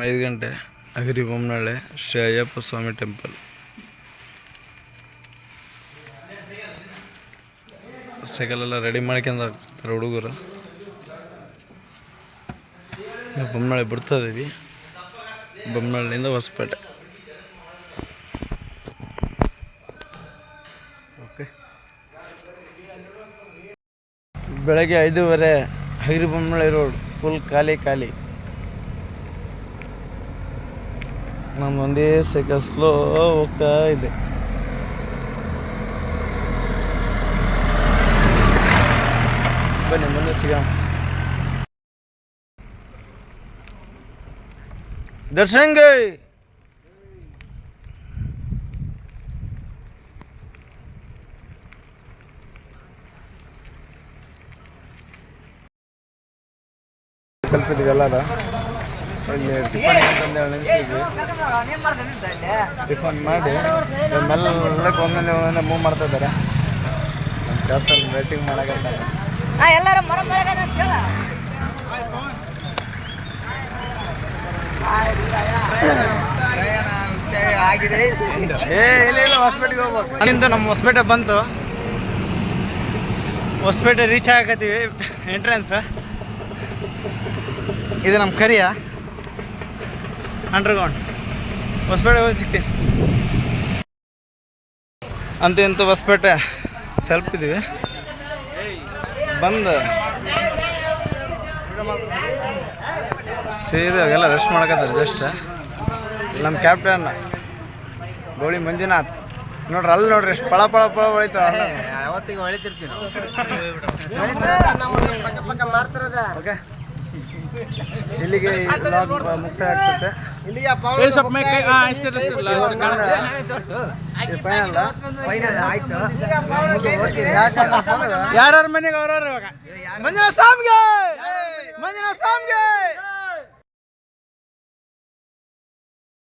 ಐದು ಗಂಟೆ ಅಗಿರಿ ಬೊಮ್ಮನಹಳ್ಳಿ ಶ್ರೀ ಅಯ್ಯಪ್ಪ ಸ್ವಾಮಿ ಟೆಂಪಲ್. ಸೈಕಲ್ ಎಲ್ಲ ರೆಡಿ ಮಾಡ್ಕೊಂಡು ಹುಡುಗರು. ಬೊಮ್ಮನಹಳ್ಳಿ ಬಿಡ್ತಾ ಇದೀವಿ. ಬೊಮ್ಮನಹಳ್ಳಿಯಿಂದ ಹೊಸಪೇಟೆ. ಓಕೆ ಬೆಳಗ್ಗೆ ಐದೂವರೆ ಹಗಿರಿ ಬೊಮ್ಮನಹಳ್ಳಿ ರೋಡ್ ಫುಲ್ ಖಾಲಿ ಖಾಲಿ. ನಮ್ಮೊಂದೇ ಸೈಕಲ್ ಸ್ಲೋ ಹೋಗ್ತಾ ಇದೆ. ಬನ್ನಿ ಮುಂದೆ ಸಿಗ ದರ್ಶನ್ ಗೈ ಇಲ್ಲಿ ಟಿಫನ್ ಟಿಫನ್ ಮಾಡಿ ಮೆಲ್ಲಕ್ಕೆ ಒಂದೊಂದೇ ಒಂದೊಂದೇ ಮೂವ್ ಮಾಡ್ತಾ ಇದ್ದಾರೆ. ನಮ್ಮ ಕ್ಯಾಪ್ಟನ್ ಬ್ಯಾಟಿಂಗ್ ಮಾಡಕತ್ತಾರೆ ಎಲ್ಲಾರ ಮರ ಅಲ್ಲಿಂದ ನಮ್ಮ ಹೊಸಪೇಟೆ ಬಂತು. ಹೊಸಪೇಟೆ ರೀಚ್ ಆಗತ್ತೀವಿ ಎಂಟ್ರೆನ್ಸ್ ಇದು ನಮ್ಮ ಕರಿಯ ಅಂಡರ್ಗ್ರೌಂಡ್ ಹೊಸಪೇಟೆ ಹೋಗಿ ಸಿಗ್ತೀನಿ. ಅಂತ ಇಂತ ಹೊಸಪೇಟೆ ತಲುಪಿದ್ದೀವಿ ಬಂದು. ಸೀದಾ ಎಲ್ಲ ರೆಸ್ಟ್ ಮಾಡಕತ್ತಾರೆ ಜಸ್ಟ್ ನಮ್ಮ ಕ್ಯಾಪ್ಟನ್ ಗೋಳಿ ಮಂಜುನಾಥ್. ನೋಡ್ರಿ ಅಲ್ಲಿ ನೋಡ್ರಿ ಎಷ್ಟು ಪಳ ಪಳ ಪಳ ಹೊಳಿತಾವ ಯಾವತ್ತಿಗೆ ಹೊಳಿತಿರ್ತೀವಿ ಓಕೆ. ಇಲ್ಲಿಗೆ ಈ vlog ಮುಕ್ತಾಯ ಆಗ್ತದೆ ಫೈನಲ್ ಆಯ್ತು. ಯಾರ್ಯಾರ ಮನೆಗೆ ಅವ್ರವ್ರು ಇವಾಗ? ಮಂಜುನಾಥ್ ಸ್ವಾಮಿಗೆ!